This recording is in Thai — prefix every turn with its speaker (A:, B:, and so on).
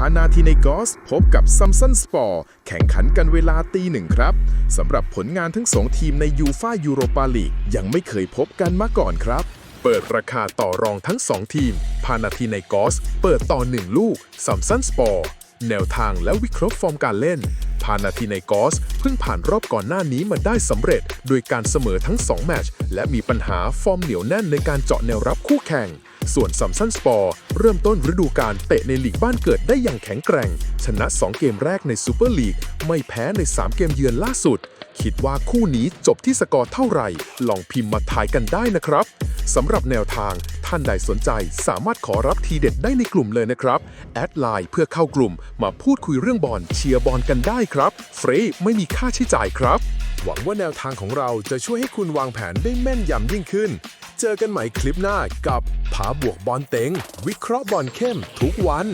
A: พานาทีในกอส พบกับซัมซันสปอร์แข่งขันกันเวลาตีหนึ่งครับสำหรับผลงานทั้งสองทีมในยูฟายูโรปาลีกยังไม่เคยพบกันมาก่อนครับ เปิดราคาต่อรองทั้งสองทีม พานาทีในกอส เปิดต่อหนึ่งลูกซัมซันสปอร์แนวทางและวิเคราะห์ฟอร์มการเล่น พานาทิเนกอสเพิ่งผ่านรอบก่อนหน้านี้มาได้สำเร็จ โดยการเสมอทั้ง 2 แมตช์และมีปัญหาฟอร์มเหนียวแน่นในการเจาะแนวรับคู่แข่ง ส่วนซัมซันสปอร์เริ่มต้นฤดูกาลเตะในลีกบ้านเกิดได้อย่างแข็งแกร่ง ชนะ 2 เกมแรกในซูเปอร์ลีก ไม่แพ้ใน 3 เกมเยือนล่าสุด คิดว่าคู่นี้จบที่สกอร์เท่าไหร่ ลองพิมพ์มาทายกันได้นะครับสำหรับแนวทาง ท่านใดสนใจสามารถขอรับทีเด็ดได้ในกลุ่มเลยนะครับ แอดไลน์เพื่อเข้ากลุ่ม มาพูดคุยเรื่องบอลเชียร์บอลกันได้ครับ ฟรีไม่มีค่าใช้จ่ายครับ หวังว่าแนวทางของเราจะช่วยให้คุณวางแผนได้แม่นยำยิ่งขึ้น เจอกันใหม่คลิปหน้ากับผาบวกบอลเต็ง วิเคราะห์บอลเข้มทุกวัน